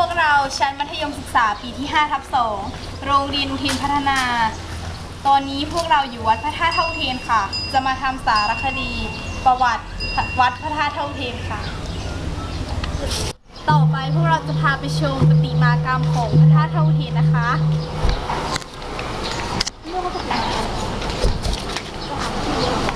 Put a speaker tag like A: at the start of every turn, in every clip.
A: วกเราชั้นมัธยมศึกษาปีที่5ทับ2โรงเรียนอุทินพัฒนา ตอนนี้พวกเราอยู่วัดพระธาตุเท่าเทียนค่ะ จะมาทำสารคดี ประวัติวัดพระธาตุเท่าเทียนค่ะ ต่อไปพวกเราจะพาไปชมปฏิมากรรมของพระธาตุเท่าเทียนนะคะ
B: ต่อไป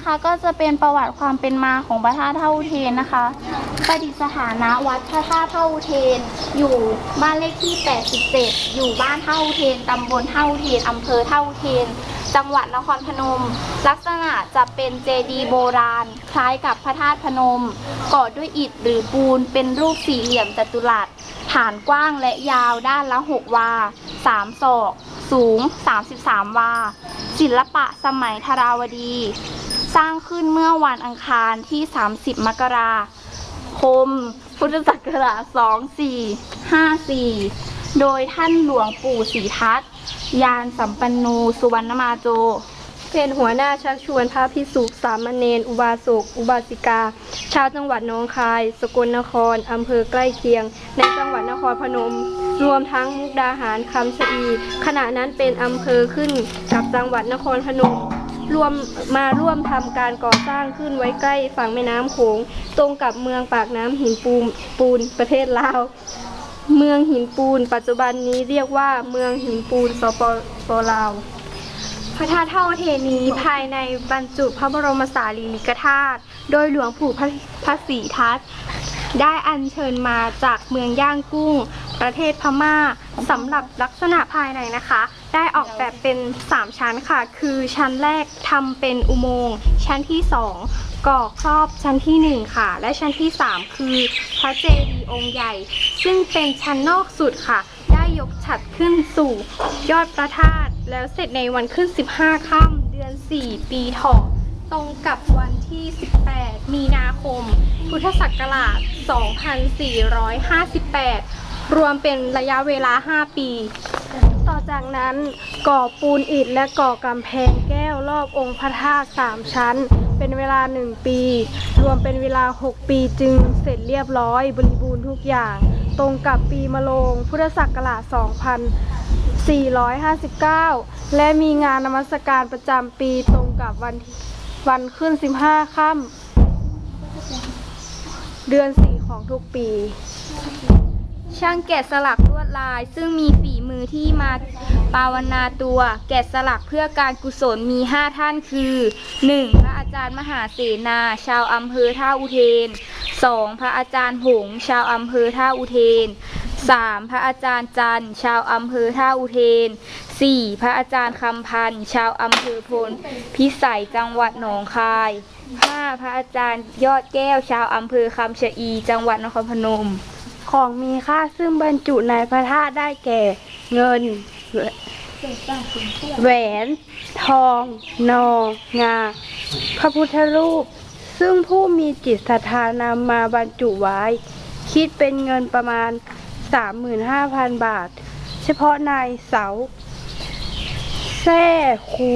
B: นะคะ ก็จะเป็นประวัติความเป็นมาของพระธาตุเท่าอุเทนนะคะ ประดิษฐานะวัดพระธาตุเท่าอุเทน อยู่บ้านเลขที่ 87 อยู่บ้านเท่าอุเทนตำบลเท่าอุเทนอำเภอเท่าอุเทน จังหวัดนครพนม ลักษณะจะเป็นเจดีย์โบราณ คล้ายกับพระธาตุพนม ก่อด้วยอิฐหรือปูน เป็นรูปสี่เหลี่ยมจัตุรัส ฐานกว้างและยาวด้านละ 6 วา 3 ศอก สูง 33 วาศิลปะสมัยธาราวดี สร้างขึ้นเมื่อวันอังคารที่ 30 มกราคม พุทธศักราช 2454 โดยท่านหลวงปู่ศรีทัตยานสัมปันโนสุวรรณมาโจ
C: เป็นหัวหน้าชักชวนพระพิสุสามเณรอุบาสกอุบาสิกา ชาวจังหวัดหนองคาย สกลนครอำเภอใกล้เคียง ในจังหวัดนครพนม รวมทั้งมุกดาหารคำชะอี ขณะนั้นเป็นอำเภอขึ้นกับจังหวัดนครพนม รวมมาร่วมทำการก่อสร้างขึ้นไว้ใกล้ฝั่งแม่น้ำโขงตรงกับเมืองปากน้ำหินปูนปูนประเทศลาว เมืองหินปูน ปัจจุบันนี้เรียกว่าเมืองหินปูนสปปลาวพระธาตุเท่าเทนี้ภายในบรรจุพระบรมสารีริกธาตุ โดยหลวงปู่พระศรีทัตได้อัญเชิญมาจากเมืองย่างกุ้ง ประเทศพม่าสำหรับลักษณะภายในนะคะ ได้ออกแบบเป็น 3 ชั้นค่ะ คือชั้นแรกทำเป็นอุโมงค์ชั้นที่ 2 ก่อครอบชั้นทีหนึ่1 ค่ะ และชั้นที่ 3 คือพระเจดีย์องค์ใหญ่ ซึ่งเป็นชั้นนอกสุดค่ะ ได้ยกฉัดขึ้นสู่ยอดพระธาตุแล้วเสร็จในวันขึ้น 15 ค่ำเดือน 4 ปีถาะตรงกับวันที่ 18 มีนาคม พุทธศักราช 2458 รวมเป็นระยะเวลา 5 ปี ต่อจากนั้นก่อปูนอิฐและก่อกำแพงแก้วรอบองค์พระธาตุสามชั้น เป็นเวลา 1 ปี รวมเป็นเวลา 6 ปีจึงเสร็จเรียบร้อยบริบูรณ์ทุกอย่าง ตรงกับปีมะโรงพุทธศักราช 2459 และมีงานนมัสการประจำปีตรงกับวันวันขึ้น 15 ค่ำเดือน 4 ของทุกปี
B: ช่างแกะสลักลวดลาย ซึ่งมีฝีมือที่มาปาวนาตัว แกะสลักเพื่อการกุศลมี 5 ท่านคือ 1. พระอาจารย์มหาเสนา ชาวอำเภอท่าอุเทน 2. พระอาจารย์หง ชาวอำเภอท่าอุเทน 3. พระอาจารย์จันชาวอำเภอท่าอุเทน 4. พระอาจารย์คำพันธ์ชาวอำเภอพล พิสัยจังหวัดหนองคาย 5. พระอาจารย์ยอดแก้วชาวอำเภอคำชะอี จังหวัดนครพนม
C: ของมีค่าซึ่งบรรจุในพระธาตุได้แก่ เงิน แหวน ทอง นองา พระพุทธรูป ซึ่งผู้มีจิตศรัทธานำมาบรรจุไว้ คิดเป็นเงินประมาณ 35,000 บาท เฉพาะนายเสาแท่คู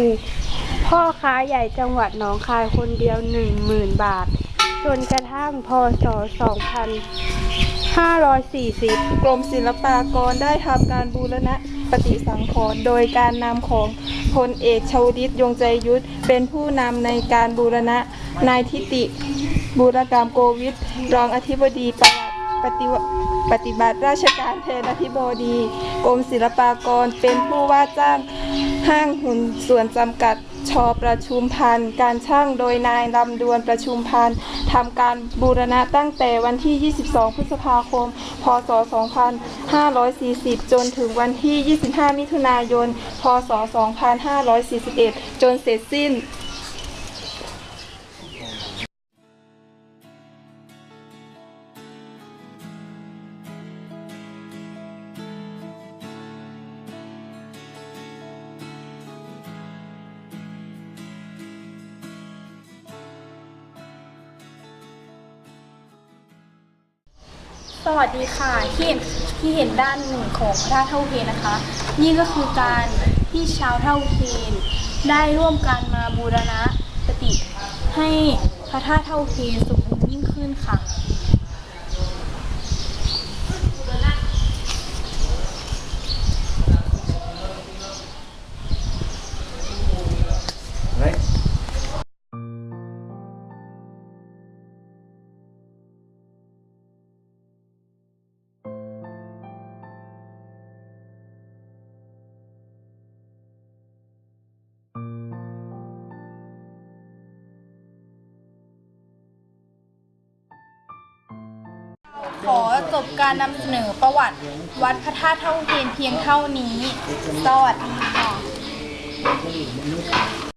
C: พ่อค้าใหญ่จังหวัดหนองคายคนเดียว 10,000 บาท จนกระทั่งพศ 2540
D: กรมศิลปากรได้ทำการบูรณะปฏิสังขรณ์โดยการนำของพลเอกชวดิตยงใจยุทธเป็นผู้นำในการบูรณะนายทิติบูรกรรมโกวิทรองอธิบดีปลัดปฏิปฏิบัติราชการแทนอธิบดี กรมศิลปากรเป็นผู้ว่าจ้าง ห้างหุ่นส่วนจำกัดชอประชุมพันธ์การช่างโดยนายลำดวนประชุมพันธ์ทำการบูรณะตั้งแต่วันที่ 22 พฤษภาคม พศ 2540 จนถึงวันที่ 25 มิถุนายน พศ 2541 จนเสร็จสิ้น
B: สวัสดีค่ะที่เห็นที่เห็นด้านหนึ่งของพระธาตุเท่าเทนนะคะ นี่ก็คือการที่ชาวเท่าเทนได้ร่วมกันมาบูรณะสติให้พระธาตุเท่าเทนสมบูรณ์ยิ่งขึ้นค่ะ ขอจบการนำเสนอประวัติ วัดพระธาตุเท่าเทนเพียงเท่านี้ สวัสดีค่ะ